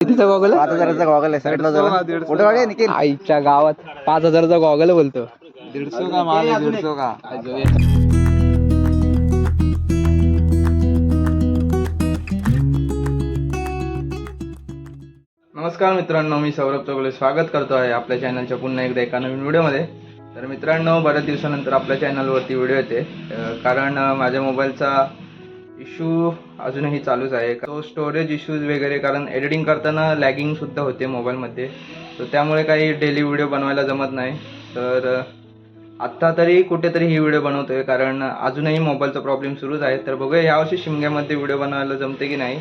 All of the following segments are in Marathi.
कितीचा गॉगल पाच हजाराचा गॉगल आहे साईडला जरा काढूया निखिल? आईच्या गावात पाच हजाराचा गॉगल बोलतो. दीडशो का माल दीडशो? का? नमस्कार मित्रांनो मी सौरभ चौगले स्वागत करतो आहे आपल्या चॅनलच्या पुन्हा एकदा एका नवीन व्हिडिओमध्ये तर मित्रांनो बऱ्याच दिवसानंतर आपल्या चॅनलवरती व्हिडिओ येते. अं, कारण अं, माझ्या मोबाईलचा इशू अजूनही चालूच आहे. तो स्टोरेज इश्यूज वगैरे कारण एडिटिंग करताना लॅगिंग सुद्धा होते मोबाईलमध्ये तर त्यामुळे काही डेली व्हिडिओ बनवायला जमत नाही. तर आत्ता तरी कुठेतरी ही व्हिडिओ बनवतो आहे कारण अजूनही मोबाईलचा प्रॉब्लेम सुरूच आहे. तर बघूया यावर्षी शिमग्यामध्ये व्हिडिओ बनवायला जमते की नाही?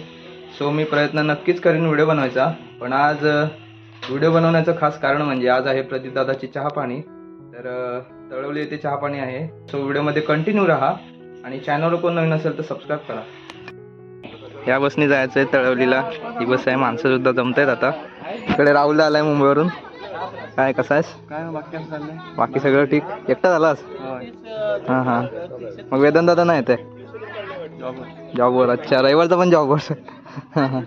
सो मी प्रयत्न नक्कीच करीन व्हिडिओ बनवायचा. पण आज व्हिडिओ बनवण्याचं खास कारण म्हणजे आज आहे प्रदीप दादाची चहा पाणी तर तळवली येथे चहा पाणी आहे सो व्हिडिओमध्ये कंटिन्यू राहा. आणि चॅनलवर कोण नवीन असेल तर सबस्क्राईब करा. या बसने जायचं आहे तळवलीला. ही बस आहे माणसं सुद्धा जमत आहेत आता. इकडे राहुल आलाय मुंबईवरून. काय कसा आहेस? काय बाकी बाकी सगळं ठीक? एकटा झालास हां हां. मग वेदन दादा नाही येते जॉबवर अच्छा. रविवारचा पण जॉबवर हां हां.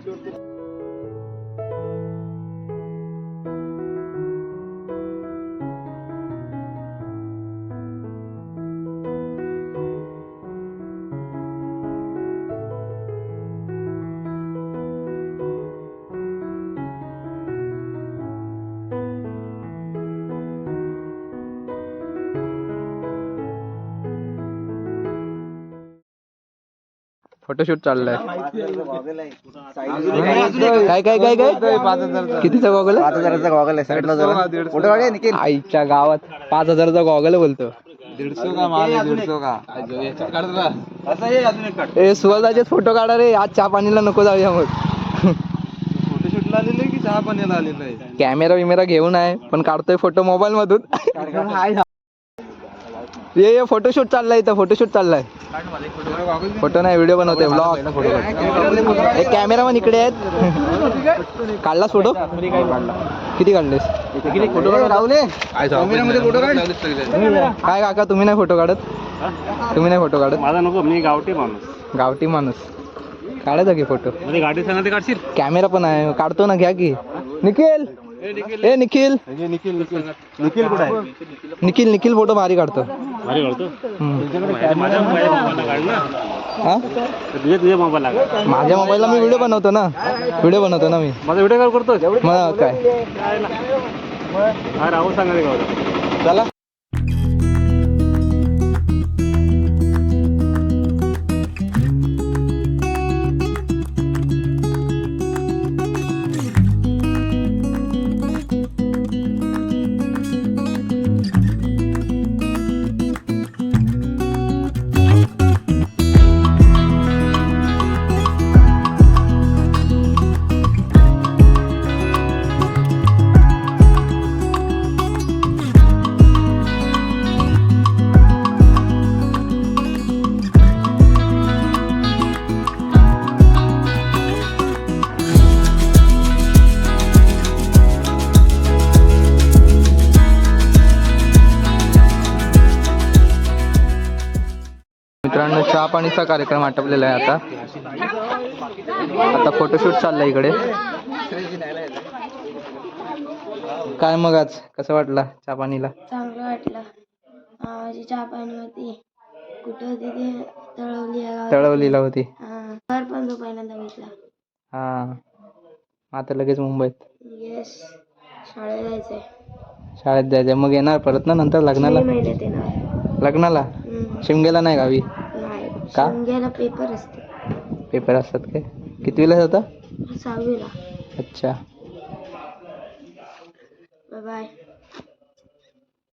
फोटोशूट चाललाय. काय काय काय काय? पाच हजारचा कितीचा गॉगल पाच हजाराचा. गॉगल आहे साईडला जरा फोटो निखिल? आईच्या गावात पाच हजाराचा गॉगल बोलतो. दीडशो का माल दीडशो का ए फोटो काढा रे. आज चहा पाणीला नको जाऊया मग. फोटोशूटला आलेलं की चहा आलेलं आहे कॅमेरा बिमेरा घेऊन आहे पण काढतोय फोटो मोबाईल मधून. ये ये फोटोशूट चाललाय इथं फोटोशूट चाललाय. फोटो नाही व्हिडिओ बनवतोय ब्लॉग एक कॅमेरामन इकडे आहेत. काढलास फोटो किती काढलेस? काय काका तुम्ही नाही फोटो काढत? तुम्ही नाही फोटो काढत? माझा नको मी गावठी माणूस. गावठी माणूस. काढायचा की फोटो गाडी सांगा ते काढशील? कॅमेरा पण आहे काढतो ना घ्या की. निखिल! ए निखिल. निखिल निखिल. निखिल कुठं आहे? निखिल निखिल फोटो भारी काढतो. भारी काढतो? हम्म. माझ्या मोबाईल काढ ना हा? तुझे तुझ्या मोबाईल लागा माझ्या मोबाईलला मी व्हिडिओ बनवतो ना. व्हिडिओ बनवतो ना मी. माझा व्हिडिओ कॉल करतो मग काय? हा राहुल चला. चहा पाणीचा कार्यक्रम आटपलेला आहे आता. आता फोटोशूट चाललंय इकडे. काय मग आज? कसं वाटला चहा पाणीला चांगलं वाटलं. चहा पाणी होती कुठं होती ते? तळवली. तळवलीला होती. हां. घर पण तो पहिल्यांदा हा. आता लगेच मुंबईत. येस शाळेत जायचंय. शाळेत जायचं मग येणार परत ना नंतर लग्नाला? लग्नाला? हम्म. शिमग्याला नाही गावी? का? शिमग्याला पेपर असते. पेपर असतात काय? कितवीला होता सहावीला. अच्छा. बाय